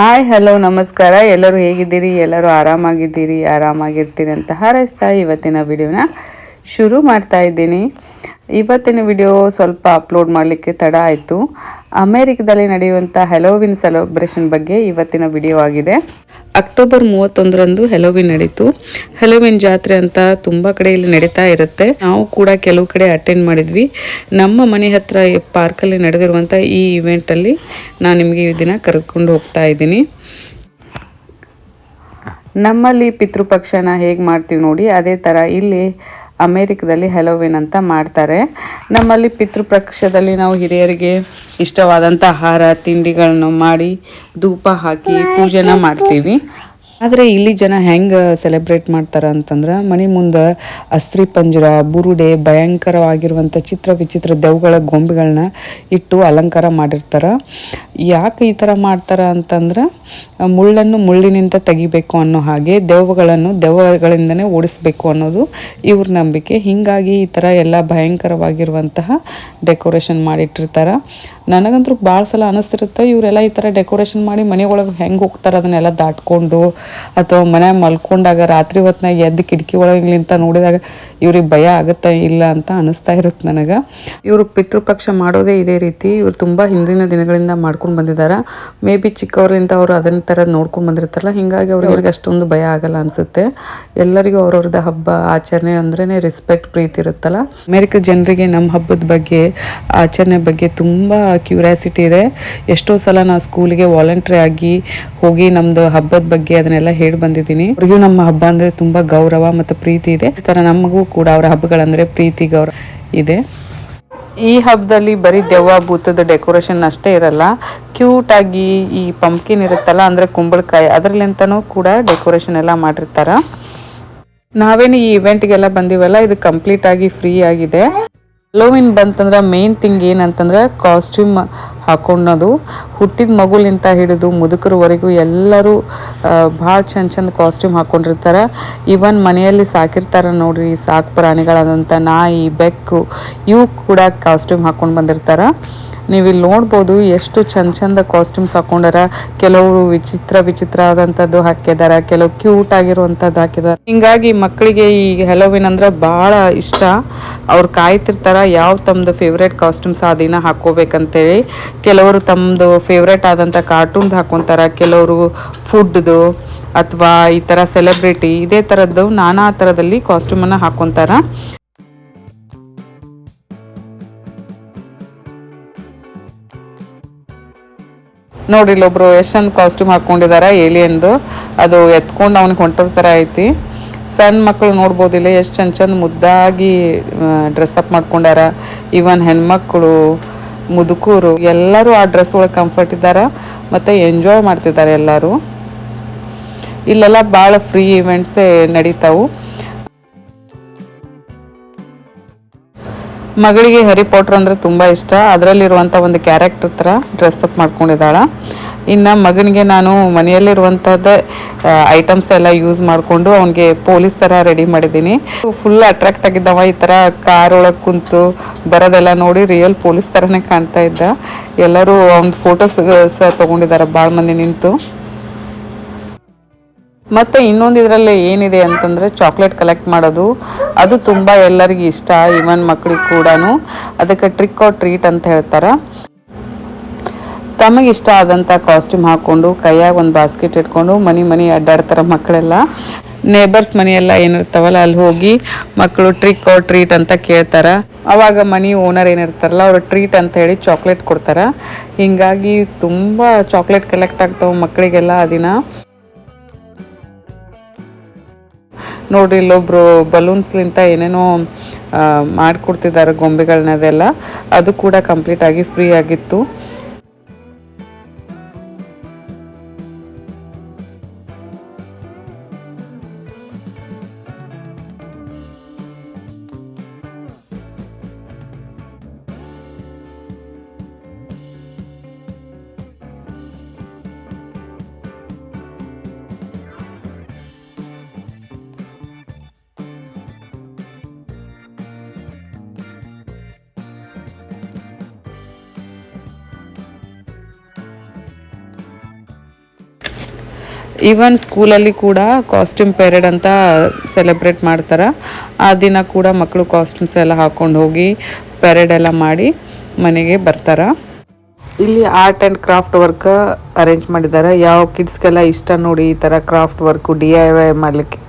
Hi hello ನಮಸ್ಕಾರ. ಎಲ್ಲರೂ ಹೇಗಿದ್ದೀರಿ? ಎಲ್ಲರೂ ಆರಾಮಾಗಿದ್ದೀರಿ? ಆರಾಮಾಗಿರ್ತೀರಿ ಅಂತ ಹಾರೈಸ್ತಾ ಇವತ್ತಿನ ವಿಡಿಯೋನ ಶುರು ಮಾಡ್ತಾ ಇದ್ದೀನಿ. ಇವತ್ತಿನ ವಿಡಿಯೋ ಸ್ವಲ್ಪ ಅಪ್ಲೋಡ್ ಮಾಡಲಿಕ್ಕೆ ತಡ ಆಯಿತು. ಅಮೇರಿಕದಲ್ಲಿ ನಡೆಯುವಂಥ ಹೆಲೋವಿನ್ ಸೆಲೆಬ್ರೇಷನ್ ಬಗ್ಗೆ ಇವತ್ತಿನ ವಿಡಿಯೋ ಆಗಿದೆ. ಅಕ್ಟೋಬರ್ ಮೂವತ್ತೊಂದರಂದು ಹೆಲೋವಿನ್ ನಡೀತು. ಹೆಲೋವಿನ್ ಜಾತ್ರೆ ಅಂತ ತುಂಬ ಕಡೆ ಇಲ್ಲಿ ನಡೀತಾ ಇರುತ್ತೆ. ನಾವು ಕೂಡ ಕೆಲವು ಕಡೆ ಅಟೆಂಡ್ ಮಾಡಿದ್ವಿ. ನಮ್ಮ ಮನೆ ಹತ್ರ ಪಾರ್ಕಲ್ಲಿ ನಡೆದಿರುವಂಥ ಈ ಇವೆಂಟಲ್ಲಿ ನಾನು ನಿಮಗೆ ಈ ದಿನ ಕರ್ಕೊಂಡು ಹೋಗ್ತಾ ಇದ್ದೀನಿ. ನಮ್ಮಲ್ಲಿ ಪಿತೃಪಕ್ಷನ ಹೇಗೆ ಮಾಡ್ತೀವಿ ನೋಡಿ, ಅದೇ ಥರ ಇಲ್ಲಿ ಅಮೇರಿಕದಲ್ಲಿ ಹೆಲೋವಿನ್ ಅಂತ ಮಾಡ್ತಾರೆ. ನಮ್ಮಲ್ಲಿ ಪಿತೃಪಕ್ಷದಲ್ಲಿ ನಾವು ಹಿರಿಯರಿಗೆ ಇಷ್ಟವಾದಂಥ ಆಹಾರ ತಿಂಡಿಗಳನ್ನು ಮಾಡಿ ಧೂಪ ಹಾಕಿ ಪೂಜೆನ ಮಾಡ್ತೀವಿ. ಆದರೆ ಇಲ್ಲಿ ಜನ ಹೆಂಗೆ ಸೆಲೆಬ್ರೇಟ್ ಮಾಡ್ತಾರೆ ಅಂತಂದ್ರೆ ಮನೆ ಮುಂದೆ ಅಸ್ತ್ರಿ ಪಂಜರ, ಬುರುಡೆ ಭಯಂಕರವಾಗಿರುವಂಥ ಚಿತ್ರ ವಿಚಿತ್ರ ದೆವ್ಗಳ ಗೊಂಬೆಗಳನ್ನ ಇಟ್ಟು ಅಲಂಕಾರ ಮಾಡಿರ್ತಾರೆ. ಯಾಕೆ ಈ ಥರ ಮಾಡ್ತಾರೆ ಅಂತಂದ್ರೆ ಮುಳ್ಳನ್ನು ಮುಳ್ಳಿನಿಂದ ತೆಗಿಬೇಕು ಅನ್ನೋ ಹಾಗೆ ದೆವ್ವಗಳನ್ನು ದೆವ್ವಗಳಿಂದನೇ ಓಡಿಸ್ಬೇಕು ಅನ್ನೋದು ಇವ್ರ ನಂಬಿಕೆ. ಹೀಗಾಗಿ ಈ ಥರ ಎಲ್ಲ ಭಯಂಕರವಾಗಿರುವಂತಹ ಡೆಕೋರೇಷನ್ ಮಾಡಿಟ್ಟಿರ್ತಾರೆ. ನನಗಂತೂ ಭಾಳ ಸಲ ಅನ್ನಿಸ್ತಿರುತ್ತೆ ಇವರೆಲ್ಲ ಈ ಥರ ಡೆಕೋರೇಷನ್ ಮಾಡಿ ಮನೆಯೊಳಗೆ ಹೆಂಗೆ ಹೋಗ್ತಾರೆ ಅದನ್ನೆಲ್ಲ ದಾಟ್ಕೊಂಡು ಅಥವಾ ಮನೆ ಮಲ್ಕೊಂಡಾಗ ರಾತ್ರಿ ಹೊತ್ನಾಗ ಎದ್ದು ಕಿಟಕಿ ಒಳಗಿಂತ ನೋಡಿದಾಗ ಇವ್ರಿಗೆ ಭಯ ಆಗುತ್ತಾ ಇಲ್ಲ ಅಂತ ಅನಿಸ್ತಾ ಇರುತ್ತೆ ನನಗೆ. ಇವರು ಪಿತೃಪಕ್ಷ ಮಾಡೋದೇ ಇದೇ ರೀತಿ. ಇವರು ತುಂಬ ಹಿಂದಿನ ದಿನಗಳಿಂದ ಮಾಡ್ಕೊಂಡು ಬಂದಿದ್ದಾರೆ ಮೇ ಬಿ ಚಿಕ್ಕವರಿಂದ ಅವರು ಅದನ್ನ ಥರ ನೋಡ್ಕೊಂಡು ಬಂದಿರ್ತಾರಲ್ಲ ಹೀಗಾಗಿ ಅವ್ರಿಗೆ ಅವ್ರಿಗೆ ಅಷ್ಟೊಂದು ಭಯ ಆಗಲ್ಲ ಅನಿಸುತ್ತೆ. ಎಲ್ಲರಿಗೂ ಅವ್ರವ್ರದ್ದು ಹಬ್ಬ ಆಚರಣೆ ಅಂದ್ರೇ ರೆಸ್ಪೆಕ್ಟ್ ಪ್ರೀತಿ ಇರುತ್ತಲ್ಲ. ಅಮೇರಿಕ ಜನರಿಗೆ ನಮ್ಮ ಹಬ್ಬದ ಬಗ್ಗೆ ಆಚರಣೆ ಬಗ್ಗೆ ತುಂಬ ಕ್ಯೂರಿಯಾಸಿಟಿ ಇದೆ. ಎಷ್ಟೋ ಸಲ ನಾವು ಸ್ಕೂಲಿಗೆ ವಾಲಂಟ್ರಿ ಆಗಿ ಹೋಗಿ ನಮ್ಮದು ಹಬ್ಬದ ಬಗ್ಗೆ ಅದನ್ನೆಲ್ಲ ಹೇಳಿ ಬಂದಿದ್ದೀನಿ. ಅವ್ರಿಗೂ ನಮ್ಮ ಹಬ್ಬ ಅಂದ್ರೆ ತುಂಬಾ ಗೌರವ ಮತ್ತು ಪ್ರೀತಿ ಇದೆ. ಈ ನಮಗೂ ಕೂಡ ಅವರ ಹಬ್ಬಗಳಂದ್ರೆ ಪ್ರೀತಿ, ಗೌರವ ಇದೆ. ಈ ಹಬ್ಬದಲ್ಲಿ ಬರೀ ದೆವ್ವ ಭೂತದ ಡೆಕೋರೇಷನ್ ಅಷ್ಟೇ ಇರಲ್ಲ, ಕ್ಯೂಟ್ ಆಗಿ ಈ ಪಂಪ್ಕಿನ್ ಇರುತ್ತಲ್ಲ, ಅಂದ್ರೆ ಕುಂಬಳಕಾಯಿ, ಅದರಲ್ಲಿಂತನೂ ಕೂಡ ಡೆಕೋರೇಷನ್ ಎಲ್ಲ ಮಾಡಿರ್ತಾರ. ನಾವೇನು ಈ ಇವೆಂಟ್ಗೆಲ್ಲ ಬಂದಿವಲ್ಲ, ಇದು ಕಂಪ್ಲೀಟ್ ಆಗಿ ಫ್ರೀ ಆಗಿದೆ. ಹಲೋವಿನ್ ಬಂತಂದ್ರೆ ಮೇನ್ ಥಿಂಗ್ ಏನಂತಂದ್ರೆ ಕಾಸ್ಟ್ಯೂಮ್ ಹಾಕೊಂಡೋದು. ಹುಟ್ಟಿದ ಮಗುಲಿಂತ ಹಿಡಿದು ಮುದುಕರವರೆಗೂ ಎಲ್ಲರೂ ಭಾಳ ಚಂದ ಚಂದ ಕಾಸ್ಟ್ಯೂಮ್ ಹಾಕ್ಕೊಂಡಿರ್ತಾರೆ ಈವನ್ ಮನೆಯಲ್ಲಿ ಸಾಕಿರ್ತಾರೆ ನೋಡ್ರಿ, ಸಾಕು ಪ್ರಾಣಿಗಳಾದಂಥ ನಾಯಿ, ಬೆಕ್ಕು, ಇವು ಕೂಡ ಕಾಸ್ಟ್ಯೂಮ್ ಹಾಕ್ಕೊಂಡು ಬಂದಿರ್ತಾರೆ. ನೀವು ಇಲ್ಲಿ ನೋಡ್ಬೋದು ಎಷ್ಟು ಚಂದ ಚಂದ ಕಾಸ್ಟ್ಯೂಮ್ಸ್ ಹಾಕೊಂಡಾರ. ಕೆಲವರು ವಿಚಿತ್ರ ವಿಚಿತ್ರ ಆದಂಥದ್ದು ಹಾಕಿದಾರ, ಕೆಲವು ಕ್ಯೂಟ್ ಆಗಿರುವಂಥದ್ದು ಹಾಕಿದ್ದಾರೆ ಹಿಂಗಾಗಿ ಮಕ್ಕಳಿಗೆ ಈ ಹೆಲೋವಿನ್ ಅಂದ್ರೆ ಭಾಳ ಇಷ್ಟ. ಅವ್ರು ಕಾಯ್ತಿರ್ತಾರ, ಯಾವ ತಮ್ಮದು ಫೇವ್ರೇಟ್ ಕಾಸ್ಟ್ಯೂಮ್ಸ್ ಆ ದಿನ ಹಾಕೋಬೇಕಂತೇಳಿ ಕೆಲವರು ತಮ್ಮದು ಫೇವ್ರೇಟ್ ಆದಂಥ ಕಾರ್ಟೂನ್ದು ಹಾಕೊತಾರೆ, ಕೆಲವರು ಫುಡ್ದು ಅಥವಾ ಈ ಥರ ಸೆಲೆಬ್ರಿಟಿ ಇದೇ ಥರದ್ದು ನಾನಾ ಥರದಲ್ಲಿ ಕಾಸ್ಟ್ಯೂಮನ್ನು ಹಾಕೊತಾರ. ನೋಡಿ, ಇಲ್ಲೊಬ್ರು ಎಷ್ಟು ಚಂದ ಕಾಸ್ಟ್ಯೂಮ್ ಹಾಕ್ಕೊಂಡಿದ್ದಾರೆ ಏಲಿಯನ್ದು. ಅದು ಎತ್ಕೊಂಡು ಅವ್ನಿಗೆ ಹೊಂಟೋರ್ ಥರ ಐತಿ. ಸಣ್ಣ ಮಕ್ಕಳು ನೋಡ್ಬೋದಿಲ್ಲ ಎಷ್ಟು ಚಂದ ಚಂದ ಮುದ್ದಾಗಿ ಡ್ರೆಸ್ ಅಪ್ ಮಾಡ್ಕೊಂಡಾರ. ಇವನ್ ಹೆಣ್ಮಕ್ಳು, ಮುದುಕೂರು, ಎಲ್ಲರೂ ಆ ಡ್ರೆಸ್ ಒಳಗೆ ಕಂಫರ್ಟ್ ಇದ್ದಾರೆ, ಮತ್ತು ಎಂಜಾಯ್ ಮಾಡ್ತಿದ್ದಾರೆ ಎಲ್ಲರೂ. ಇಲ್ಲೆಲ್ಲ ಭಾಳ ಫ್ರೀ ಇವೆಂಟ್ಸೇ ನಡೀತಾವು. ಮಗಳಿಗೆ ಹ್ಯಾರಿ ಪಾಟ್ರ್ ಅಂದರೆ ತುಂಬ ಇಷ್ಟ. ಅದರಲ್ಲಿರುವಂಥ ಒಂದು ಕ್ಯಾರೆಕ್ಟರ್ ಥರ ಡ್ರೆಸ್ ಅಪ್ ಮಾಡ್ಕೊಂಡಿದ್ದಾಳೆ. ಇನ್ನು ಮಗನಿಗೆ ನಾನು ಮನೆಯಲ್ಲಿರುವಂಥದ್ದೇ ಐಟಮ್ಸ್ ಎಲ್ಲ ಯೂಸ್ ಮಾಡಿಕೊಂಡು ಅವನಿಗೆ ಪೊಲೀಸ್ ಥರ ರೆಡಿ ಮಾಡಿದ್ದೀನಿ. ಫುಲ್ ಅಟ್ರಾಕ್ಟ್ ಆಗಿದ್ದವ ಈ ಥರ ಕಾರ್ ಒಳಗೆ ಕುಂತು ಬರೋದೆಲ್ಲ ನೋಡಿ ರಿಯಲ್ ಪೊಲೀಸ್ ಥರನೇ ಕಾಣ್ತಾ ಇದ್ದ. ಎಲ್ಲರೂ ಅವ್ನ ಫೋಟೋಸ್ ಸಹ ತೊಗೊಂಡಿದ್ದಾರೆ. ಭಾಳ ಮಂದಿ ನಿಂತು. ಮತ್ತು ಇನ್ನೊಂದು ಇದರಲ್ಲಿ ಏನಿದೆ ಅಂತಂದರೆ ಚಾಕ್ಲೇಟ್ ಕಲೆಕ್ಟ್ ಮಾಡೋದು. ಅದು ತುಂಬ ಎಲ್ಲರಿಗೂ ಇಷ್ಟ ಇವನ್ ಮಕ್ಕಳಿಗೆ ಕೂಡ ಅದಕ್ಕೆ ಟ್ರಿಕ್ ಆರ್ ಟ್ರೀಟ್ ಅಂತ ಹೇಳ್ತಾರೆ. ತಮಗೆ ಇಷ್ಟ ಆದಂಥ ಕಾಸ್ಟ್ಯೂಮ್ ಹಾಕ್ಕೊಂಡು ಕೈಯಾಗ ಒಂದು ಬಾಸ್ಕೆಟ್ ಇಟ್ಕೊಂಡು ಮನೆ ಮನೆ ಅಡ್ಡಾಡ್ತಾರೆ ಮಕ್ಕಳೆಲ್ಲ. ನೇಬರ್ಸ್ ಮನೆಯೆಲ್ಲ ಏನಿರ್ತಾವಲ್ಲ, ಅಲ್ಲಿ ಹೋಗಿ ಮಕ್ಕಳು ಟ್ರಿಕ್ ಆರ್ ಟ್ರೀಟ್ ಅಂತ ಕೇಳ್ತಾರೆ. ಅವಾಗ ಮನಿ ಓನರ್ ಏನಿರ್ತಾರಲ್ಲ, ಅವರು ಟ್ರೀಟ್ ಅಂತ ಹೇಳಿ ಚಾಕ್ಲೇಟ್ ಕೊಡ್ತಾರೆ. ಹೀಗಾಗಿ ತುಂಬ ಚಾಕ್ಲೇಟ್ ಕಲೆಕ್ಟ್ ಆಗ್ತಾವೆ ಮಕ್ಕಳಿಗೆಲ್ಲ ಆ ದಿನ. ನೋಡ್ರಿ ಇಲ್ಲೊಬ್ರು ಬಲೂನ್ಸ್ಲಿಂತ ಏನೇನೋ ಮಾಡಿಕೊಡ್ತಿದ್ದಾರೆ ಗೊಂಬೆಗಳನ್ನದೆಲ್ಲ ಅದು ಕೂಡ ಕಂಪ್ಲೀಟ್ ಆಗಿ ಫ್ರೀ ಆಗಿತ್ತು. ಈವನ್ ಸ್ಕೂಲಲ್ಲಿ ಕೂಡ ಕಾಸ್ಟ್ಯೂಮ್ ಪೆರೇಡ್ ಅಂತ ಸೆಲೆಬ್ರೇಟ್ ಮಾಡ್ತಾರೆ. ಆ ದಿನ ಕೂಡ ಮಕ್ಕಳು ಕಾಸ್ಟ್ಯೂಮ್ಸ್ ಎಲ್ಲ ಹಾಕೊಂಡು ಹೋಗಿ ಪೆರೇಡ್ ಎಲ್ಲ ಮಾಡಿ ಮನೆಗೆ ಬರ್ತಾರೆ. ಇಲ್ಲಿ art and craft work arrange ಮಾಡಿದ್ದಾರೆ ಯಾವ ಕಿಡ್ಸ್ಗೆಲ್ಲ ಇಷ್ಟ ನೋಡಿ ಈ ಥರ craft work D I Y ಮಾಡಲಿಕ್ಕೆ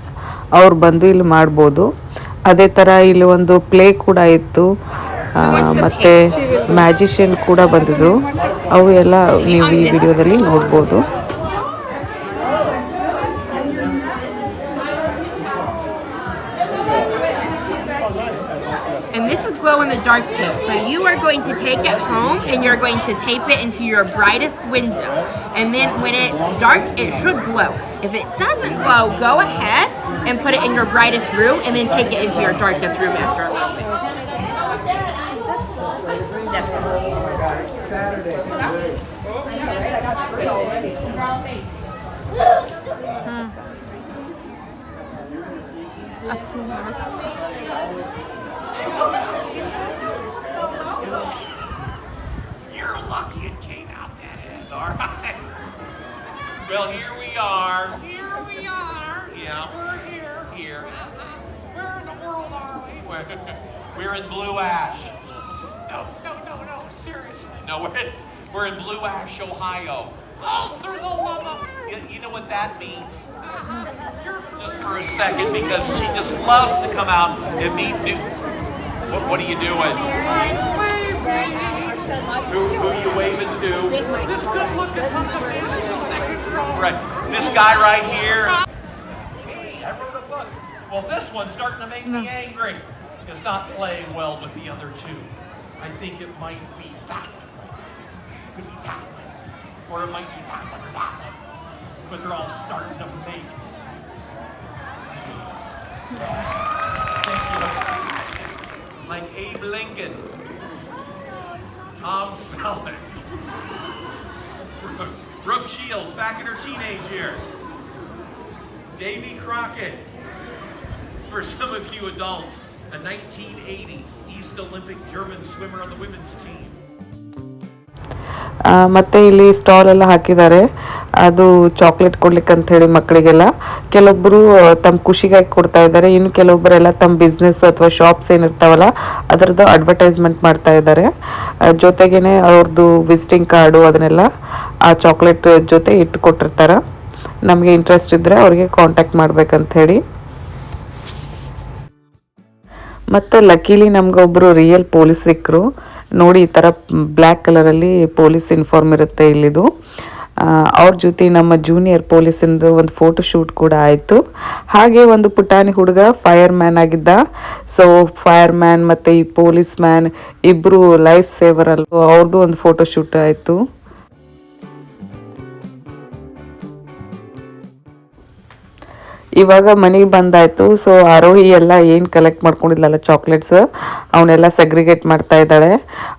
ಅವ್ರು ಬಂದು ಇಲ್ಲಿ ಮಾಡ್ಬೋದು. ಅದೇ ಥರ ಇಲ್ಲಿ ಒಂದು ಪ್ಲೇ ಕೂಡ ಇತ್ತು. ಮತ್ತು ಮ್ಯಾಜಿಷಿಯನ್ ಕೂಡ ಬಂದಿದ್ರು. ಅವು ಎಲ್ಲ ನೀವು ಈ ವಿಡಿಯೋದಲ್ಲಿ ನೋಡ್ಬೋದು. Dark pink. So you are going to take it home and you're going to tape it into your brightest window. And then when it's dark, it should glow. If it doesn't glow, go ahead and put it in your brightest room and then take it into your darkest room after a little bit lucky it came out that is, all right. Well, here we are. Here we are. Yeah, we're here. Here. Where in the world are we? We're, we're in Blue Ash. No, no, no, no. Seriously. No, we're in, we're in Blue Ash, Ohio. Oh, through the. You, you know what that means? Uh-huh. Just for a second, because she just loves to come out and meet new... What, what are you doing? Who, who you waving to? This good looking Right. This guy right here. I wrote a book. Well, this one's starting to make me angry. It's not playing well with the other two. I think it might be that one. Could be that one. Or it might be that one or that one. But they're all starting to make. Thank you. Like Abe Lincoln. Tom Selleck. Brooke, Brooke Shields back in her teenage years. Davy Crockett. For some of you adults, a 1980 East Olympic German swimmer on the women's team. ಮತ್ತೆ ಇಲ್ಲಿ stall ಎಲ್ಲ ಹಾಕಿದ್ದಾರೆ. ಅದು chocolate ಕೊಡ್ಲಿಕ್ಕೆ ಅಂತ ಹೇಳಿ ಮಕ್ಕಳಿಗೆಲ್ಲ. ಕೆಲವೊಬ್ಬರು ತಮ್ಮ ಖುಷಿಗಾಗಿ ಕೊಡ್ತಾ ಇದ್ದಾರೆ. ಇನ್ನು ಕೆಲವೊಬ್ಬರೆಲ್ಲ ತಮ್ಮ ಬಿಸ್ನೆಸ್ ಅಥವಾ ಶಾಪ್ಸ್ ಏನಿರ್ತಾವಲ್ಲ, ಅದರದ್ದು ಅಡ್ವರ್ಟೈಸ್ಮೆಂಟ್ ಮಾಡ್ತಾ ಇದ್ದಾರೆ. ಜೊತೆಗೇನೆ ಅವ್ರದ್ದು ವಿಸಿಟಿಂಗ್ ಕಾರ್ಡು ಅದನ್ನೆಲ್ಲ ಆ ಚಾಕ್ಲೇಟ್ ಜೊತೆ ಇಟ್ಟು ಕೊಟ್ಟಿರ್ತಾರೆ ನಮಗೆ ಇಂಟ್ರೆಸ್ಟ್ ಇದ್ದರೆ ಅವ್ರಿಗೆ ಕಾಂಟ್ಯಾಕ್ಟ್ ಮಾಡ್ಬೇಕಂತ ಹೇಳಿ. ಮತ್ತು ಲಕ್ಕೀಲಿ ನಮ್ಗೆ ರಿಯಲ್ ಪೊಲೀಸ್ ಸಿಕ್ಕರು. ನೋಡಿ ಈ ಥರ ಬ್ಲ್ಯಾಕ್ ಕಲರಲ್ಲಿ ಪೊಲೀಸ್ ಇನ್ಫಾರ್ಮ್ ಇರುತ್ತೆ ಇಲ್ಲಿದು. ಅವ್ರ ಜೊತೆ ನಮ್ಮ ಜೂನಿಯರ್ ಪೊಲೀಸಿಂದು ಒಂದು ಫೋಟೋ ಶೂಟ್ ಕೂಡ ಆಯಿತು. ಹಾಗೆ ಒಂದು ಪುಟಾಣಿ ಹುಡುಗ ಫೈರ್ ಮ್ಯಾನ್ ಆಗಿದ್ದ. ಸೊ ಫೈರ್ ಮ್ಯಾನ್ ಮತ್ತು ಈ ಪೊಲೀಸ್ ಮ್ಯಾನ್ ಇಬ್ಬರು ಲೈಫ್ ಸೇವರ್ ಅಲ್ವ ಅವ್ರದ್ದು ಒಂದು ಫೋಟೋ ಶೂಟ್ ಆಯಿತು. ಇವಾಗ ಮನೆಗೆ ಬಂದಾಯ್ತು. ಸೊ ಆರೋಹಿ ಎಲ್ಲ ಏನು ಕಲೆಕ್ಟ್ ಮಾಡ್ಕೊಂಡಿದ್ಲಲ್ಲ ಚಾಕ್ಲೇಟ್ಸ್ ಅವನ್ನೆಲ್ಲ ಸೆಗ್ರಿಗೇಟ್ ಮಾಡ್ತಾ ಇದ್ದಾಳೆ.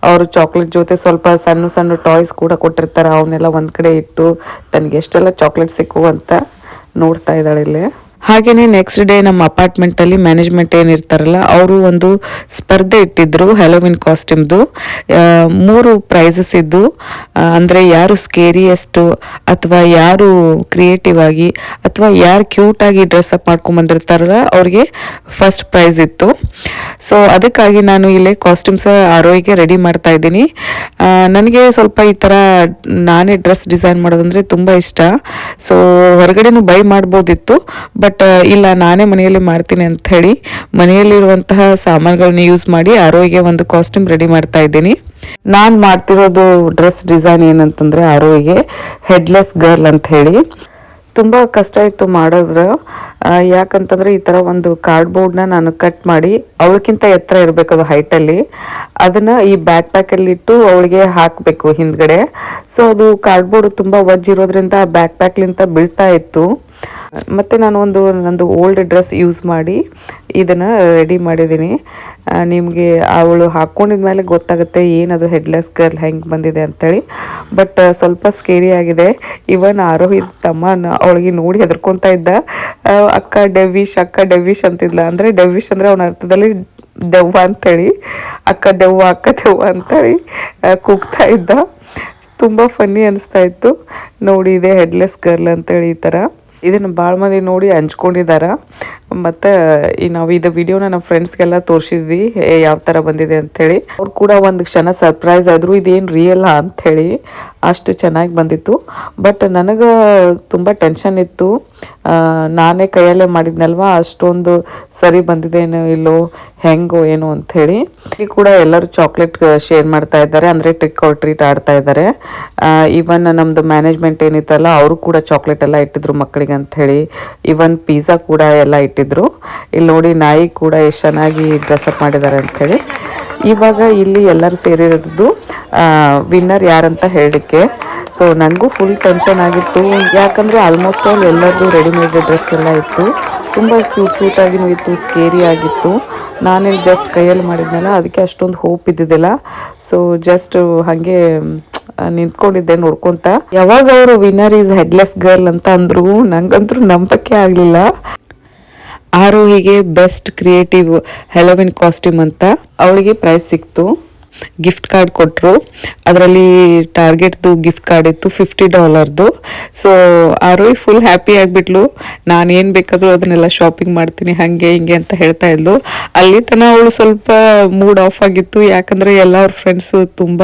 ಅವರು ಚಾಕ್ಲೇಟ್ ಜೊತೆ ಸ್ವಲ್ಪ ಸಣ್ಣ ಸಣ್ಣ ಟಾಯ್ಸ್ ಕೂಡ ಕೊಟ್ಟಿರ್ತಾರೆ. ಅವನ್ನೆಲ್ಲ ಒಂದು ಕಡೆ ಇಟ್ಟು ತನಗೆ ಎಷ್ಟೆಲ್ಲ ಚಾಕ್ಲೇಟ್ ಸಿಕ್ಕು ಅಂತ ನೋಡ್ತಾ ಇದ್ದಾಳೆ ಇಲ್ಲಿ. ಹಾಗೆಯೇ ನೆಕ್ಸ್ಟ್ ಡೇ ನಮ್ಮ ಅಪಾರ್ಟ್ಮೆಂಟಲ್ಲಿ ಮ್ಯಾನೇಜ್ಮೆಂಟ್ ಏನಿರ್ತಾರಲ್ಲ, ಅವರು ಒಂದು ಸ್ಪರ್ಧೆ ಇಟ್ಟಿದ್ರು ಹೆಲೋವಿನ್ ಕಾಸ್ಟ್ಯೂಮ್ದು ಮೂರು ಪ್ರೈಸಸ್ ಇದ್ದು ಅಂದರೆ ಯಾರು ಸ್ಕೇರಿಯಸ್ಟು ಅಥವಾ ಯಾರು ಕ್ರಿಯೇಟಿವ್ ಆಗಿ ಅಥವಾ ಯಾರು ಕ್ಯೂಟ್ ಆಗಿ ಡ್ರೆಸ್ ಅಪ್ ಮಾಡ್ಕೊಂಬಂದಿರ್ತಾರಲ್ಲ ಅವ್ರಿಗೆ ಫಸ್ಟ್ ಪ್ರೈಸ್ ಇತ್ತು. ಸೊ ಅದಕ್ಕಾಗಿ ನಾನು ಇಲ್ಲೇ ಕಾಸ್ಟ್ಯೂಮ್ಸ್ ಆರೋಯಿಗೆ ರೆಡಿ ಮಾಡ್ತಾ ಇದ್ದೀನಿ. ನನಗೆ ಸ್ವಲ್ಪ ಈ ಥರ ನಾನೇ ಡ್ರೆಸ್ ಡಿಸೈನ್ ಮಾಡೋದಂದ್ರೆ ತುಂಬ ಇಷ್ಟ. ಸೊ ಹೊರಗಡೆನೂ ಬೈ ಮಾಡ್ಬೋದಿತ್ತು ಬಟ್ ಇಲ್ಲ, ನಾನೇ ಮನೆಯಲ್ಲಿ ಮಾಡ್ತೀನಿ ಅಂತ ಹೇಳಿ ಮನೆಯಲ್ಲಿರುವಂತಹ ಸಾಮಾನುಗಳನ್ನ ಯೂಸ್ ಮಾಡಿ ಆರೋಯಿಗೆ ಒಂದು ಕಾಸ್ಟ್ಯೂಮ್ ರೆಡಿ ಮಾಡ್ತಾ ಇದ್ದೀನಿ. ನಾನು ಮಾಡ್ತಿರೋದು ಡ್ರೆಸ್ ಡಿಸೈನ್ ಏನಂತಂದ್ರೆ ಆರೋಯಿಗೆ ಹೆಡ್ಲೆಸ್ ಗರ್ಲ್ ಅಂತ ಹೇಳಿ. ತುಂಬ ಕಷ್ಟ ಇತ್ತು ಮಾಡೋದ್ರ. ಯಾಕಂತಂದ್ರೆ ಈ ಥರ ಒಂದು ಕಾರ್ಡ್ಬೋರ್ಡ್ನ ನಾನು ಕಟ್ ಮಾಡಿ ಅವಳಕ್ಕಿಂತ ಎತ್ತರ ಇರಬೇಕು ಅದು ಹೈಟಲ್ಲಿ ಅದನ್ನು ಈ ಬ್ಯಾಕ್ ಪ್ಯಾಕಲ್ಲಿ ಇಟ್ಟು ಅವಳಿಗೆ ಹಾಕಬೇಕು ಹಿಂದ್ಗಡೆ. ಸೊ ಅದು ಕಾರ್ಡ್ಬೋರ್ಡ್ ತುಂಬ ವಜ್ಜಿರೋದ್ರಿಂದ ಆ ಬ್ಯಾಕ್ ಪ್ಯಾಕ್ಲಿಂತ ಬೀಳ್ತಾ ಇತ್ತು. ಮತ್ತು ನಾನು ಒಂದು, ನಂದು ಓಲ್ಡ್ ಡ್ರೆಸ್ ಯೂಸ್ ಮಾಡಿ ಇದನ್ನು ರೆಡಿ ಮಾಡಿದ್ದೀನಿ. ನಿಮಗೆ ಅವಳು ಹಾಕೊಂಡಿದ ಮೇಲೆ ಗೊತ್ತಾಗುತ್ತೆ ಏನದು ಹೆಡ್ಲೆಸ್ ಗರ್ಲ್ ಹೆಂಗೆ ಬಂದಿದೆ ಅಂತೇಳಿ. ಬಟ್ ಸ್ವಲ್ಪ ಸ್ಕೇರಿ ಆಗಿದೆ. ಇವನ್ ಆರೋಹಿ ತಮ್ಮ ಅವಳಿಗೆ ನೋಡಿ ಹೆದರ್ಕೊಂತ ಇದ್ದ. ಅಕ್ಕ ಡೆವಿಶ್ ಅಕ್ಕ ಡೆವಿಶ್ ಅಂತಿದ್ಲ. ಅಂದರೆ ಡೆವಿಶ್ ಅಂದ್ರೆ ಅವನ ಅರ್ಥದಲ್ಲಿ ದೆವ್ವ ಅಂತೇಳಿ. ಅಕ್ಕ ದೆವ್ವ ಅಕ್ಕ ದೆವ್ವ ಅಂತೇಳಿ ಕೂಗ್ತಾ ಇದ್ದ. ತುಂಬ ಫನ್ನಿ ಅನಿಸ್ತಾ ಇತ್ತು. ನೋಡಿ, ಇದೆ ಹೆಡ್ಲೆಸ್ ಗರ್ಲ್ ಅಂತೇಳಿ ಈ ಥರ ಇದನ್ನು ಭಾಳ ಮಂದಿ ನೋಡಿ ಹಂಚ್ಕೊಂಡಿದ್ದಾರೆ ಮತ್ತು ಈ ನಾವು ಇದು ವಿಡಿಯೋನ ನಮ್ಮ ಫ್ರೆಂಡ್ಸ್ಗೆಲ್ಲ ತೋರಿಸಿದ್ವಿ ಯಾವ ಥರ ಬಂದಿದೆ ಅಂಥೇಳಿ ಅವ್ರು ಕೂಡ ಒಂದು ಕ್ಷಣ ಸರ್ಪ್ರೈಸ್ ಆದರೂ ಇದೇನು ರಿಯಲ್ಲ ಅಂಥೇಳಿ ಅಷ್ಟು ಚೆನ್ನಾಗಿ ಬಂದಿತ್ತು. ಬಟ್ ನನಗೆ ತುಂಬ ಟೆನ್ಷನ್ ಇತ್ತು. ನಾನೇ ಕೈಯಲ್ಲೇ ಮಾಡಿದ್ನಲ್ವಾ, ಅಷ್ಟೊಂದು ಸರಿ ಬಂದಿದ್ದೇನೋ ಇಲ್ಲೋ, ಹೆಂಗೋ ಏನು ಅಂಥೇಳಿ ಇಲ್ಲಿ ಕೂಡ ಎಲ್ಲರೂ ಚಾಕ್ಲೇಟ್ ಶೇರ್ ಮಾಡ್ತಾ ಇದ್ದಾರೆ, ಅಂದರೆ ಟ್ರಿಕ್ ಆರ್ ಟ್ರೀಟ್ ಆಡ್ತಾ ಇದ್ದಾರೆ. ಇವನ್ ನಮ್ಮದು ಮ್ಯಾನೇಜ್ಮೆಂಟ್ ಏನಿತ್ತಲ್ಲ, ಅವರು ಕೂಡ ಚಾಕ್ಲೇಟ್ ಎಲ್ಲ ಇಟ್ಟಿದ್ರು ಮಕ್ಕಳಿಗೆ ಅಂಥೇಳಿ ಇವನ್ ಪಿಜ್ಜಾ ಕೂಡ ಎಲ್ಲ ಇಟ್ಟಿದ್ರು. ಇಲ್ಲಿ ನೋಡಿ ನಾಯಿ ಕೂಡ ಎಷ್ಟು ಚೆನ್ನಾಗಿ ಡ್ರೆಸ್ಅಪ್ ಮಾಡಿದ್ದಾರೆ ಅಂಥೇಳಿ ಇವಾಗ ಇಲ್ಲಿ ಎಲ್ಲರೂ ಸೇರಿರೋದು ವಿನ್ನರ್ ಯಾರಂತ ಹೇಳಲಿಕ್ಕೆ. ಸೊ ನನಗೂ ಫುಲ್ ಟೆನ್ಷನ್ ಆಗಿತ್ತು. ಯಾಕಂದರೆ ಆಲ್ಮೋಸ್ಟ್ ಆಲ್ ಎಲ್ಲರದು ರೆಡಿಮೇಡ್ ಡ್ರೆಸ್ ಎಲ್ಲ ಇತ್ತು. ತುಂಬ ಕ್ಯೂಟ್ ಕ್ಯೂಟಾಗಿನೂ ಇತ್ತು ಸ್ಕೇರಿ ಆಗಿತ್ತು. ನಾನೇನು ಜಸ್ಟ್ ಕೈಯಲ್ಲಿ ಮಾಡಿದ್ನಲ್ಲ, ಅದಕ್ಕೆ ಅಷ್ಟೊಂದು ಹೋಪ್ ಇದ್ದಿದ್ದಿಲ್ಲ. ಸೊ ಜಸ್ಟ್ ಹಾಗೆ ನಿಂತ್ಕೊಂಡಿದ್ದೆ ನೋಡ್ಕೊಂತ. ಯಾವಾಗ ಅವರು ವಿನ್ನರ್ ಈಸ್ ಹೆಡ್ಲೆಸ್ ಗರ್ಲ್ ಅಂತ ಅಂದ್ರು, ನಂಗಂತೂ ನಂಬಕ್ಕೆ ಆಗಲಿಲ್ಲ. ಆರೋಹಿಗೆ ಬೆಸ್ಟ್ ಕ್ರಿಯೇಟಿವ್ ಹೆಲೋವಿನ್ ಕಾಸ್ಟ್ಯೂಮ್ ಅಂತ ಅವಳಿಗೆ ಪ್ರೈಸ್ ಸಿಕ್ತು. ಗಿಫ್ಟ್ ಕಾರ್ಡ್ ಕೊಟ್ಟರು ಅದರಲ್ಲಿ ಟಾರ್ಗೆಟ್ದು ಗಿಫ್ಟ್ ಕಾರ್ಡ್ ಇತ್ತು ಫಿಫ್ಟಿ ಡಾಲರ್ದು ಸೊ ಆರೋಹಿ ಫುಲ್ ಹ್ಯಾಪಿ ಆಗಿಬಿಟ್ಲು. ನಾನು ಏನು ಬೇಕಾದರೂ ಅದನ್ನೆಲ್ಲ ಶಾಪಿಂಗ್ ಮಾಡ್ತೀನಿ, ಹಾಗೆ ಹಿಂಗೆ ಅಂತ ಹೇಳ್ತಾ ಇದ್ಲು. ಅಲ್ಲಿ ತನಕ ಅವಳು ಸ್ವಲ್ಪ ಮೂಡ್ ಆಫ್ ಆಗಿತ್ತು. ಯಾಕಂದರೆ ಎಲ್ಲ ಅವ್ರ ಫ್ರೆಂಡ್ಸು ತುಂಬ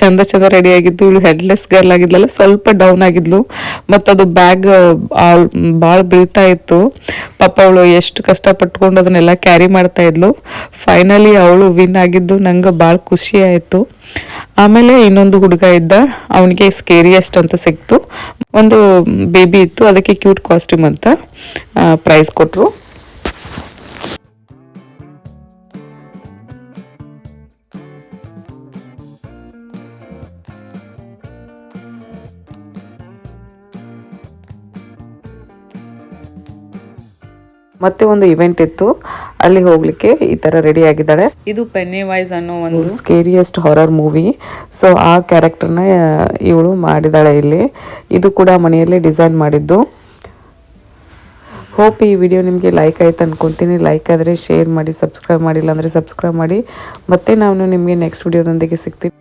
ಚಂದ ಚಂದ ರೆಡಿ ಆಗಿದ್ದು ಇವಳು ಹೆಡ್ಲೆಸ್ ಗರ್ಲ್ ಆಗಿದ್ಲಲ್ಲ, ಸ್ವಲ್ಪ ಡೌನ್ ಆಗಿದ್ಲು. ಮತ್ತು ಅದು ಬ್ಯಾಗ್ ಭಾಳ ಬೀಳ್ತಾ ಇತ್ತು. ಪಾಪ ಅವಳು ಎಷ್ಟು ಕಷ್ಟಪಟ್ಕೊಂಡು ಅದನ್ನೆಲ್ಲ ಕ್ಯಾರಿ ಮಾಡ್ತಾ ಇದ್ಲು. ಫೈನಲಿ ಅವಳು ವಿನ್ ಆಗಿದ್ದು, ನಂಗೆ ಭಾಳ ಖುಷಿ ಆಯಿತು. ಆಮೇಲೆ ಇನ್ನೊಂದು ಹುಡುಗ ಇದ್ದ, ಅವನಿಗೆ ಸ್ಕೇರಿಯಸ್ಟ್ ಅಂತ ಸಿಕ್ತು. ಒಂದು ಬೇಬಿ ಇತ್ತು, ಅದಕ್ಕೆ ಕ್ಯೂಟ್ ಕಾಸ್ಟ್ಯೂಮ್ ಅಂತ ಪ್ರೈಸ್ ಕೊಟ್ಟರು ಮತ್ತೆ ಒಂದು ಇವೆಂಟ್ ಇತ್ತು. ಅಲ್ಲಿ ಹೋಗ್ಲಿಕ್ಕೆ ಈ ತರ ರೆಡಿ ಆಗಿದ್ದಾಳೆ. ಇದು ಪೆನ್ನಿ ವೈಸ್ ಅನ್ನೋ ಒಂದು ಸ್ಕೇರಿಯಸ್ಟ್ ಹಾರರ್ ಮೂವಿ ಸೊ ಆ ಕ್ಯಾರೆಕ್ಟರ್ನ ಇವಳು ಮಾಡಿದಾಳೆ ಇಲ್ಲಿ. ಇದು ಕೂಡ ಮನೆಯಲ್ಲೇ ಡಿಸೈನ್ ಮಾಡಿದ್ದು. ಹೋಪ್ ಈ ವಿಡಿಯೋ ನಿಮಗೆ ಲೈಕ್ ಆಯ್ತು ಅನ್ಕೊಂತೀನಿ. ಲೈಕ್ ಆದರೆ ಶೇರ್ ಮಾಡಿ ಸಬ್ಸ್ಕ್ರೈಬ್ ಮಾಡಿಲ್ಲ ಅಂದರೆ ಸಬ್ಸ್ಕ್ರೈಬ್ ಮಾಡಿ. ಮತ್ತೆ ನಾನು ನಿಮಗೆ ನೆಕ್ಸ್ಟ್ ವಿಡಿಯೋದೊಂದಿಗೆ ಸಿಗ್ತೀನಿ.